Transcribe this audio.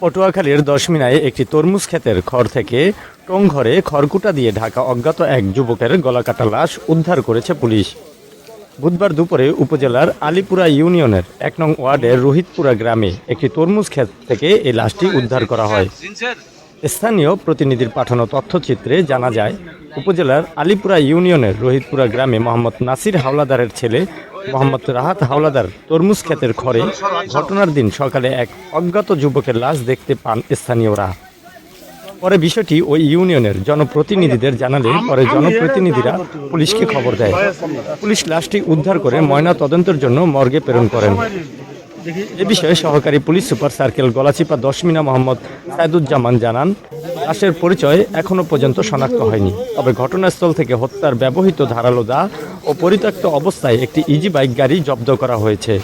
পটুয়াখালীর দশমিনায় একটি তরমুজ ক্ষেতের খড় থেকে টং ঘরে খড়কুটা দিয়ে ঢাকা অজ্ঞাত এক যুবকের গলাকাটা লাশ উদ্ধার করেছে পুলিশ। বুধবার দুপুরে উপজেলার আলিপুরা ইউনিয়নের এক নং ওয়ার্ডের রোহিতপুরা গ্রামে একটি তরমুজ ক্ষেত থেকে এই লাশটি উদ্ধার করা হয়। স্থানীয় প্রতিনিধির পাঠানো তথ্যচিত্রে জানা যায়, উপজেলার আলিপুরা ইউনিয়নের রোহিতপুরা গ্রামে মোহাম্মদ নাসির হাওলাদারের ছেলে মোহাম্মদ রাহাত হাওলাদার তরমুজ ক্ষেতের ঘরে ঘটনার দিন সকালে এক অজ্ঞাত যুবকের লাশ দেখতে পান স্থানীয়রা। পরে বিষয়টি ওই ইউনিয়নের জনপ্রতিনিধিদের জানালে পরে জনপ্রতিনিধিরা পুলিশকে খবর দেয়। পুলিশ লাশটি উদ্ধার করে ময়না তদন্তের জন্য মর্গে প্রেরণ করেন। এ বিষয়ে সহকারী police super circle Galachipa Dashmina Mohammad Saiduzzaman জানান, লাশের পরিচয় এখনও পর্যন্ত শনাক্ত হয়নি। তবে ঘটনাস্থল থেকে হত্যার ব্যবহৃত ধারালো দা ও পরিত্যক্ত অবস্থায় একটি ইজি বাইক গাড়ি জব্দ করা হয়েছে।